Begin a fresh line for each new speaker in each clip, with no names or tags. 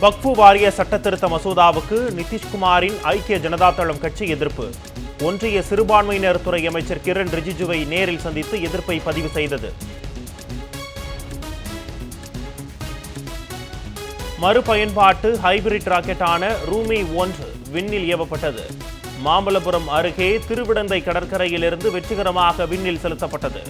வக்ஃபு வாரிய சட்டத்திருத்த மசோதாவுக்கு நிதிஷ்குமாரின் ஐக்கிய ஜனதா தளம் கட்சி எதிர்ப்பு. ஒன்றிய சிறுபான்மையினர் துறை அமைச்சர் கிரண் ரிஜிஜுவை நேரில் சந்தித்து எதிர்ப்பை பதிவு செய்தது. மறுபயன்பாட்டு ஹைபிரிட் ராக்கெட்டான ரூமி ஒன்று விண்ணில் ஏவப்பட்டது. மாமல்லபுரம் அருகே திருவிடந்தை கடற்கரையிலிருந்து வெற்றிகரமாக விண்ணில் செலுத்தப்பட்டது.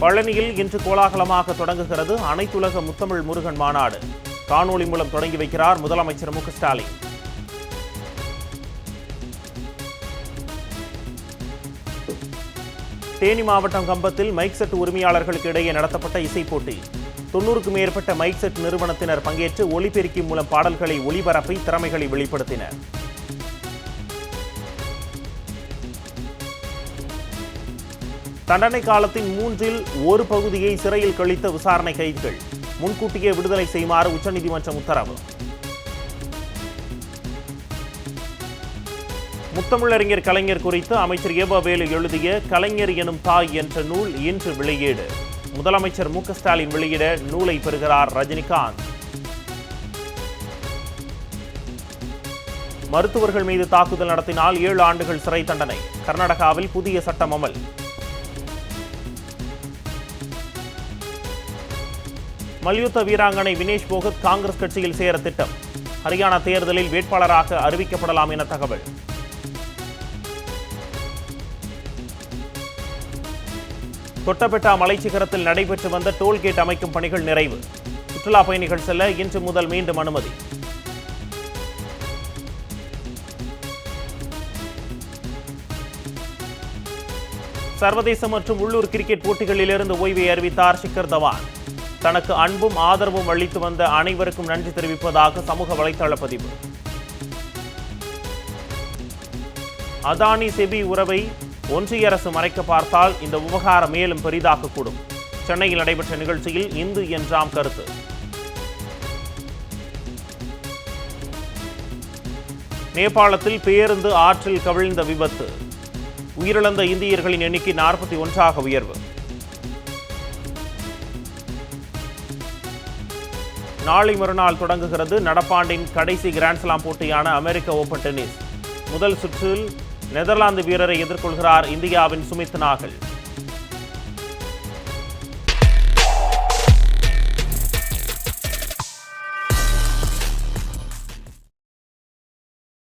பழனியில் இன்று கோலாகலமாக தொடங்குகிறது அனைத்துலக முத்தமிழ் முருகன் மாநாடு. காணொளி மூலம் தொடங்கி வைக்கிறார் முதலமைச்சர் மு ஸ்டாலின். தேனி மாவட்டம் கம்பத்தில் மைக் செட் உரிமையாளர்களுக்கு இடையே நடத்தப்பட்ட இசைப்போட்டி தொன்னூறுக்கும் மேற்பட்ட மைக் செட் நிறுவனத்தினர் பங்கேற்று ஒலிபெருக்கி மூலம் பாடல்களை ஒளிபரப்பி திறமைகளை வெளிப்படுத்தினர். தண்டனை காலத்தின் மூன்றில் ஒரு பகுதியை சிறையில் கழித்த விசாரணை கைதிகள். முன்கூட்டியே விடுதலை செய்யுமாறு உச்சநீதிமன்றம் உத்தரவு. முத்தமிழறிஞர் கலைஞர் குறித்து அமைச்சர் ஏபாவேலு எழுதிய கலைஞர் எனும் தாய் என்ற நூல் இன்று வெளியீடு. முதலமைச்சர் மு. ஸ்டாலின் வெளியிட நூலை பெறுகிறார் ரஜினிகாந்த். மருத்துவர்கள் மீது தாக்குதல் நடத்தினால் ஏழு ஆண்டுகள் சிறை தண்டனை. கர்நாடகாவில் புதிய சட்டம் அமல். மல்யுத்த வீராங்கனை வினேஷ் போகத் காங்கிரஸ் கட்சியில் சேர திட்டம். ஹரியானா தேர்தலில் வேட்பாளராக அறிவிக்கப்படலாம் என தகவல். தொட்டபெட்டா மலைச்சிகரத்தில் நடைபெற்று வந்த டோல்கேட் அமைக்கும் பணிகள் நிறைவு. சுற்றுலா பயணிகள் செல்ல இன்று முதல் மீண்டும் அனுமதி. சர்வதேச மற்றும் உள்ளூர் கிரிக்கெட் போட்டிகளிலிருந்து ஓய்வை அறிவித்தார் ஷிக்கர் தவான். தனக்கு அன்பும் ஆதரவும் அளித்து வந்த அனைவருக்கும் நன்றி தெரிவிப்பதாக சமூக வலைதள பதிவு. அதானி செபி உறவை ஒன்றிய அரசு மறைக்க பார்த்தால் இந்த விவகாரம் மேலும் பெரிதாக்கக்கூடும் சென்னையில் நடைபெற்ற நிகழ்ச்சியில் இந்து என்றாம் கருத்து. நேபாளத்தில் பேருந்து ஆற்றில் கவிழ்ந்த விபத்து. உயிரிழந்த இந்தியர்களின் எண்ணிக்கை நாற்பத்தி ஒன்றாக உயர்வு. நாளை மறுநாள் தொடங்குகிறது நடப்பாண்டின் கடைசி கிராண்ட்ஸ்லாம் போட்டியான அமெரிக்க ஓபன் டென்னிஸ் முதல் சுற்றில் நெதர்லாந்து வீரரை எதிர்கொள்கிறார் இந்தியாவின் சுமித் நாகல்.